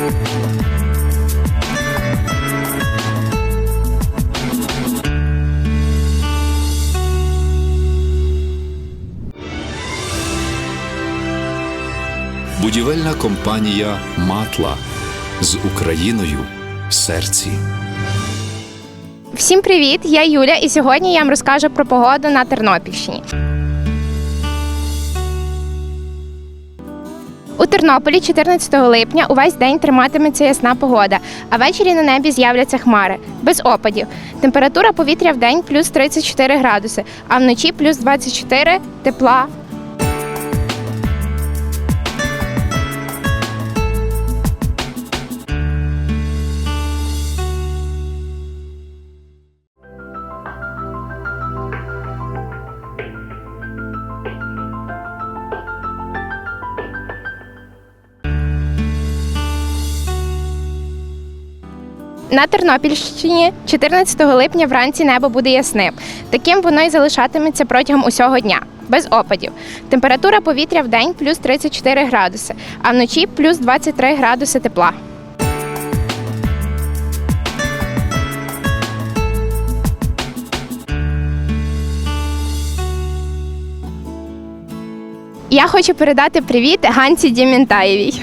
Будівельна компанія Матла з Україною в серці. Всім привіт! Я Юля, і сьогодні я вам розкажу про погоду на Тернопільщині. Тернополі 14 липня увесь день триматиметься ясна погода, а ввечері на небі з'являться хмари без опадів. Температура повітря в день плюс 34 градуси, а вночі плюс 24 тепла. На Тернопільщині 14 липня вранці небо буде ясним. Таким воно і залишатиметься протягом усього дня, без опадів. Температура повітря в день плюс 34 градуси, а вночі плюс 23 градуси тепла. Я хочу передати привіт Ганці Дімінтаєвій.